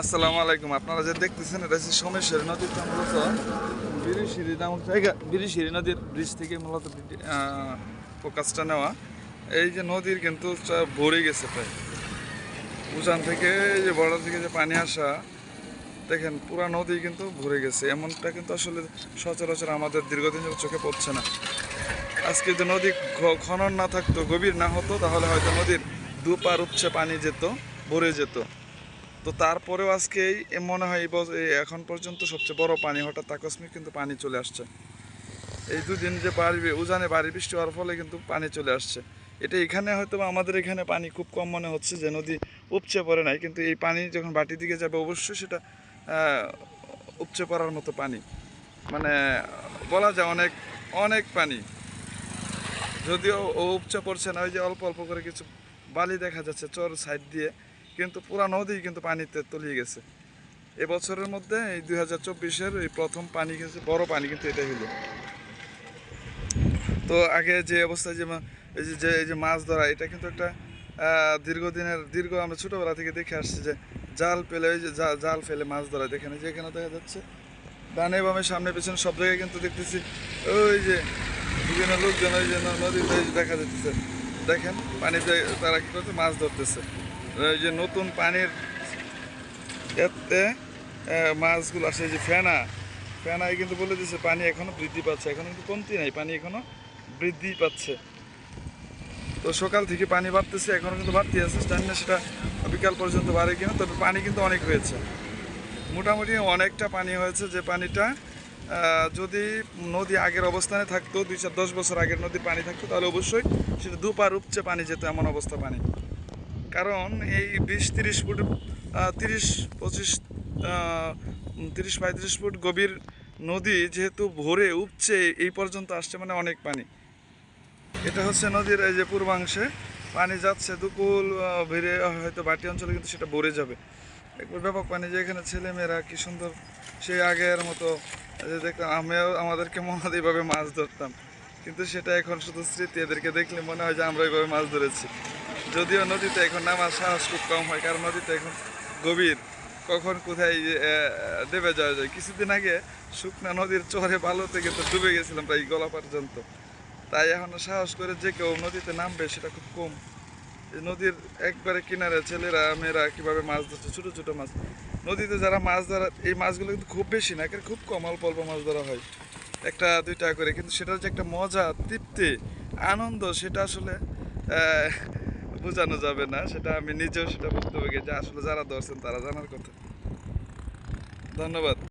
আসসালামু আলাইকুম। আপনারা যে দেখতেছেন, এটা হচ্ছে সোমেশ্বরী নদীটা মূলত। বিরিশিরি নামক জায়গা বিরিশিরি নদীর ব্রিজ থেকে মূলত ফোকাসটা নেওয়া। এই যে নদীর কিন্তু ভরে গেছে প্রায়। উজান থেকে যে বর্ডার থেকে যে পানি আসা, দেখেন পুরা নদী কিন্তু ভরে গেছে। এমনটা কিন্তু আসলে সচরাচর আমাদের দীর্ঘদিন চোখে পড়ছে না। আজকে যদি নদী খনন না থাকতো, গভীর না হতো, তাহলে হয়তো নদীর দুপার উপচে পানি যেত, ভরে যেত। তো তারপরেও আজকে এই মনে হয় এখন পর্যন্ত সবচেয়ে বড় পানি, হঠাৎ আকস্মিক কিন্তু পানি চলে আসছে। এই দুদিন যে বাড়বে উজানে বাড়ি বৃষ্টি হওয়ার ফলে কিন্তু পানি চলে আসছে। এটা এখানে হয়তো আমাদের এখানে পানি খুব কম মনে হচ্ছে যে নদী উপচে পড়ে নাই, কিন্তু এই পানি যখন বাটির দিকে যাবে অবশ্যই সেটা উপচে পড়ার মতো পানি। মানে বলা যায় অনেক অনেক পানি। যদিও ও উপচে পড়ছে না, ওই যে অল্প অল্প করে কিছু বালি দেখা যাচ্ছে চর সাইড দিয়ে। কিন্তু পুরা নদী কিন্তু পানিতে তলিয়ে গেছে। এবছরের মধ্যে এই দুই হাজার চব্বিশের এই প্রথম পানি গেছে বড় পানি কিন্তু এটাই হলো তো আগে যে অবস্থায় যে এই যে- এই যে মাছ ধরা, এটা কিন্তু একটা দীর্ঘদিনের, দীর্ঘ আমরা ছোটোবেলা থেকে দেখে আসছি যে জাল ফেলে, ওই যে জাল ফেলে মাছ ধরা, যেখানে যেখানে দেখা যাচ্ছে, ডানে বামে, সামনে পেছনে সব জায়গায় কিন্তু দেখতেছি ওই যে বিভিন্ন লোকজন ওই যে নদীতে দেখা যাচ্ছে। দেখেন পানিতে তারা কি করছে, মাছ ধরতেছে। যে নতুন পানির এতে মাছগুলো আসে যে ফেনা। ফেনায় কিন্তু বলে দিচ্ছে পানি এখনও বৃদ্ধি পাচ্ছে। এখন কিন্তু কমতি নাই, পানি এখনও বৃদ্ধি পাচ্ছে। তো সকাল থেকে পানি বাড়তেছে, এখনও কিন্তু বাড়তি আছে, জানি না সেটা বিকাল পর্যন্ত বাড়ে কিনা, তবে পানি কিন্তু অনেক হয়েছে। মোটামুটি অনেকটা পানি হয়েছে যে পানিটা যদি নদী আগের অবস্থানে থাকতো, দুই চার দশ বছর আগের নদীর পানি থাকতো, তাহলে অবশ্যই সেটা দুপার উপচে পানি যেত, এমন অবস্থা পানি। কারণ এই বিশ, তিরিশ ফুট তিরিশ, পঁচিশ তিরিশ, পঁয়ত্রিশ ফুট গভীর নদী যেহেতু ভরে উপচে, এই পর্যন্ত আসছে মানে অনেক পানি। এটা হচ্ছে নদীর এই যে পূর্বাংশে। পানি যাচ্ছে দুকুল ভিড়ে হয়তো বাটি অঞ্চলে কিন্তু সেটা ভরে যাবে। একবার ব্যাপক পানি যে এখানে ছেলেমেয়েরা কি সুন্দর সেই আগের মতো যে দেখতাম আমিও আমাদেরকে মনে হয় এইভাবে মাছ ধরতাম। কিন্তু সেটা এখন শুধু স্মৃতি, এদেরকে দেখলে মনে হয় যে আমরা এইভাবে মাছ ধরেছি। যদিও নদীতে এখন নামার সাহস খুব কম হয়, কারণ নদীতে এখন গভীর। কখন কোথায় দেবে যাওয়া যায় কিছুদিন আগে শুকনা নদীর চরে বালুতে কিন্তু ডুবে গেছিলাম প্রায় গলা পর্যন্ত। তাই এখন সাহস করে যে কেউ নদীতে নামবে সেটা খুব কম। নদীর একবারে কিনারে ছেলেরা, মেয়েরা কীভাবে মাছ ধরছে, ছোটো ছোটো মাছ। নদীতে যারা মাছ ধরা, এই মাছগুলো কিন্তু খুব বেশি না খুব কম, অল্প অল্প মাছ ধরা হয়। একটা, দুইটা করে। কিন্তু সেটার যে একটা মজা, তৃপ্তি, আনন্দ, সেটা আসলে বোঝানো যাবে না, সেটা আমি নিজেও সেটা পারি যে আসলে যারা ধরছেন তারা জানার কথা। ধন্যবাদ।